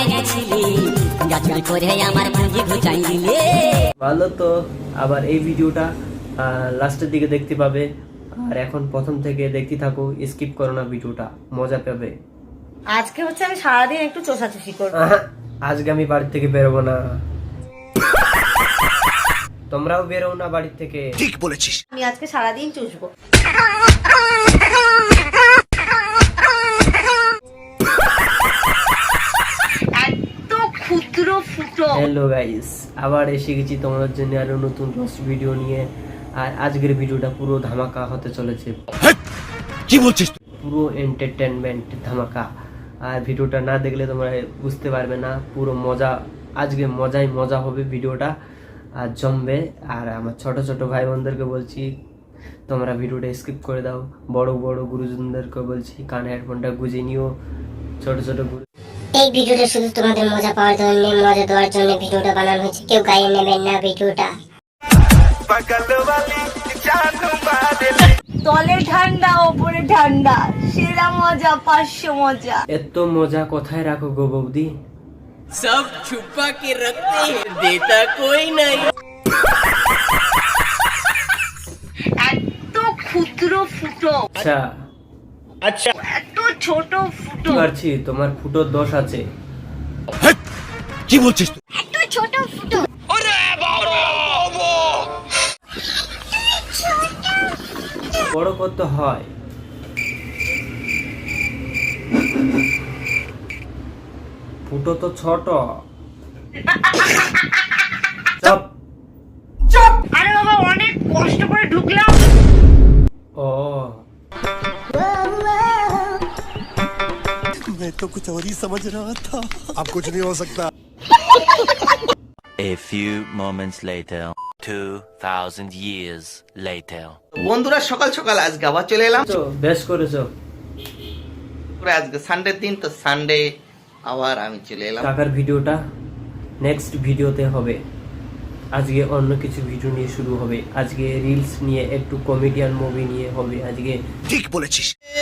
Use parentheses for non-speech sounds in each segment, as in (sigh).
আগে আইছিলি যা করে আমার পুঁজি ঘুচাই দিলে ভালো তো আবার এই ভিডিওটা লাস্টের দিকে দেখতে পাবে। আর এখন প্রথম থেকে দেখতে থাকো স্কিপ করো না ভিডিওটা মজা পাবে। আজকে হচ্ছে আমি সারাদিন একটু চোষাচুষি করব। আজকে আমি বাড়ি থেকে বেরোবো না। তোমরাও বেরো না বাড়ি থেকে। ঠিক বলেছিস। আমি আজকে সারাদিন চুষবো। হ্যালো গাইস আবার এসে গেছি তোমাদের জন্য আরও নতুন রোস্ট ভিডিও নিয়ে। আর আজকের ভিডিওটা পুরো ধামাকা হতে চলেছে। কি বলছিস পুরো এন্টারটেনমেন্ট ধামাকা। আর ভিডিওটা না দেখলে তোমরা বুঝতে পারবে না। পুরো মজা আজকে মজাই মজা হবে ভিডিওটা আর জমবে। আর আমার ছোট ছোট ভাই বোনদেরকে বলছি তোমরা ভিডিওটা স্কিপ করে দাও। বড় বড় গুরুজনদেরকে বলছি কানে হেডফোনটা গুজে নিও। ছোট ছোট গুরু এই ভিডিওটা শুধু তোমাদের মজা পাওয়ার জন্য মজা দেওয়ার জন্য ভিডিওটা বানানো হয়েছে। কেউ গায়ে নেবেন না ভিডিওটা। তলে ঠান্ডা ওপরে ঠান্ডা সেরা মজা পাঁচশো মজা। এত মজা কোথায় রাখো গো বৌদি? সব ছুপা কে রাখতে দেতা কই নাই। এত ক্ষুদ্র ফুটো। আচ্ছা। আচ্ছা। ছোট ফুটো। পারছি তোমার ফুটোর দোষ আছে। কি বলছিস তুই? এত ছোট ফুটো। বড় করতে হয়? ফুটো তো ছোট। (laughs) कुछ और ही समझ रहा था अब कुछ नहीं हो सकता A few moments later, 2,000 years later. বন্ধুরা সকাল সকাল আজকে আবার চলে এলাম তো বেশ করেছো পুরো আজকে সানডে দিন তো সানডে আবার আমি চলে এলাম কাকার ভিডিওটা নেক্সট ভিডিওতে হবে আজকে অন্য কিছু ভিডিও নিয়ে শুরু হবে আজকে রিলস নিয়ে একটু কমেডিয়ান মুভি নিয়ে হবে আজকে ठीक বলেছিস ए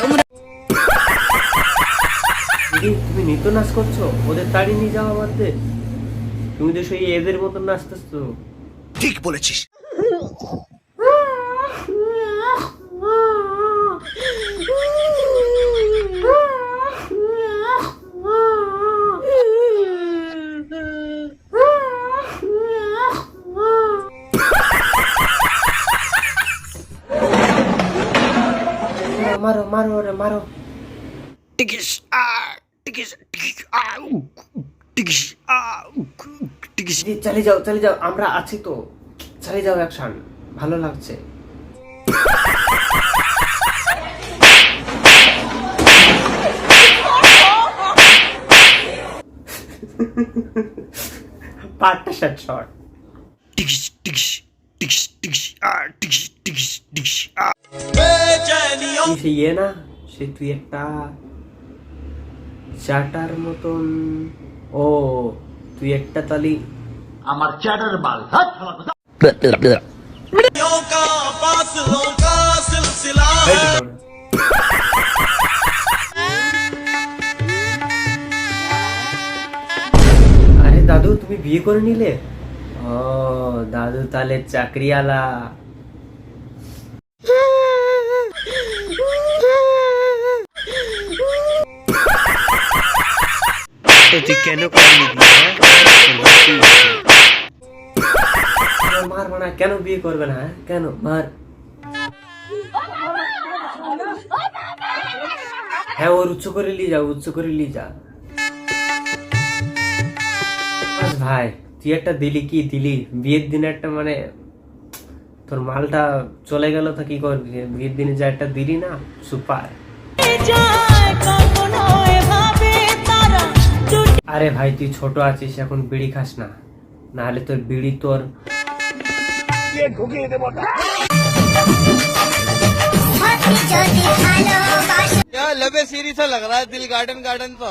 তোমরা দিদি তুমি নিত্য নাচ করছ? ওদের তাড়ি নিয়ে যাওয়া বাদে তুমি তো সেই এদের মতন নাচতেছো। ঠিক বলেছিস। মারো ওরে মারো। টিকিস আ টিকিস আ টিকিস আ টিকিস। চলে যাও চলে যাও আমরা আছি তো। চলে যাও অ্যাকশন। ভালো লাগছে। পাঁচটা শট শট টিকিস টিকিস আ আ সে ইয়ে না সে তুই একটা চাটার মতন। ও তুই একটা তালি। আমার আরে দাদু তুমি বিয়ে করে নিলে? ও দাদু তাহলে চাকরিওয়ালা। তুই কেন করলি মার মানা কেন বিয়ে করবে না হ্যাঁ? কেন? মার। হ্যাঁ ওর উচ্চ করে নিয়ে যাও উচ্চ করে নিয়ে যা। ভাই তুই একটা দিলি কি দিলি? বিয়ের দিন একটা মানে তোর মালটা চলে গেল তো কি করবি? বিয়ের দিনে যা একটা দিলি না সুপার। আরে ভাই তুই ছোট আছিস এখন বিড়ি খাস না। নাহলে তোর বিড়ি তোর লবে সিরিজ লাগ রা দিল গার্ডেন গার্ডেন তো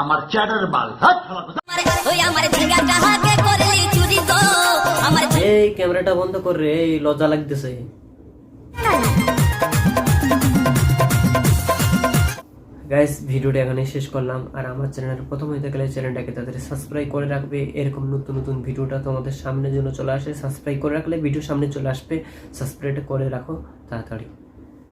আমার গো আমার এই ক্যামেরাটা বন্ধ কর রে এই লজ্জা লাগতেছে। গাইস ভিডিওটা এখানে শেষ করলাম। আর আমার চ্যানেলের প্রথম হইতে গেলে চ্যানেলটাকে তাদের সাবস্ক্রাইব করে রাখবে। এরকম নতুন নতুন ভিডিওটা তোমাদের সামনের জন্য চলে আসে। সাবস্ক্রাইব করে রাখলে ভিডিও সামনে চলে আসবে। সাবস্ক্রাইব করে রাখো তাড়াতাড়ি।